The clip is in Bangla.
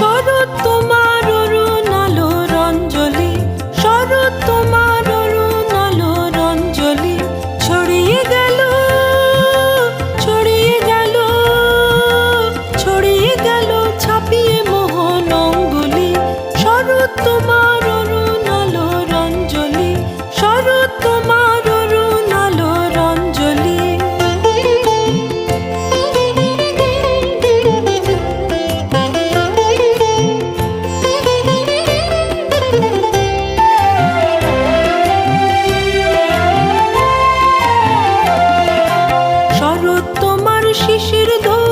শরৎ তোমার আকাশের ধর